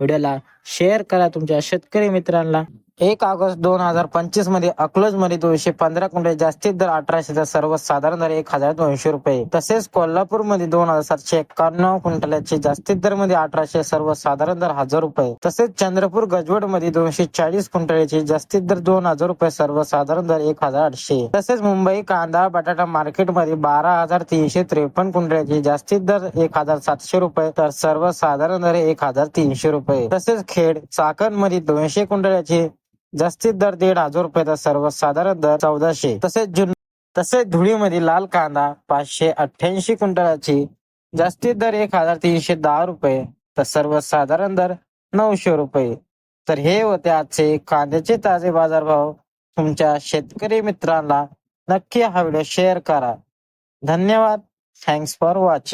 व्हिडिओला शेअर करा तुमच्या शेतकरी मित्रांना. एक ऑगस्ट दोन हजार पंचवीसमध्ये अकलूजमध्ये दोनशे पंधरा क्विंटल जास्तीत दर अठराशे तर सर्वसाधारण दर एक हजार दोनशे रुपये. तसेच कोल्हापूरमध्ये दोन हजार सातशे एक्कावन्न क्विंटलचे जास्तीत दरमध्ये अठराशे सर्वसाधारण दर हजार रुपये. तसेच चंद्रपूर गजवडमध्ये दोनशे चाळीस क्विंटलचे जास्तीत दर दोन हजार रुपये सर्वसाधारण दर एक हजार आठशे. तसेच मुंबई कांदा बटाटा मार्केटमध्ये बारा हजार तीनशे त्रेपन्न क्विंटलचे जास्तीत दर एक हजार सातशे रुपये तर सर्वसाधारण दर एक हजार तीनशे रुपये. तसेच खेड चाकणमध्ये दोनशे क्विंटलचे जास्तीत दर दीड हजार रुपये तर सर्वसाधारण दर चौदाशे. तसेच जुन तसेच धुळीमध्ये लाल कांदा पाचशे अठ्ठ्याऐंशी क्विंटलाची. जास्तीत दर एक हजार तीनशे दहा रुपये तर सर्वसाधारण दर नऊशे रुपये. तर हे होते आजचे कांद्याचे ताजे बाजारभाव. तुमच्या शेतकरी मित्रांना नक्की हा व्हिडिओ शेअर करा. धन्यवाद. Thanks for watching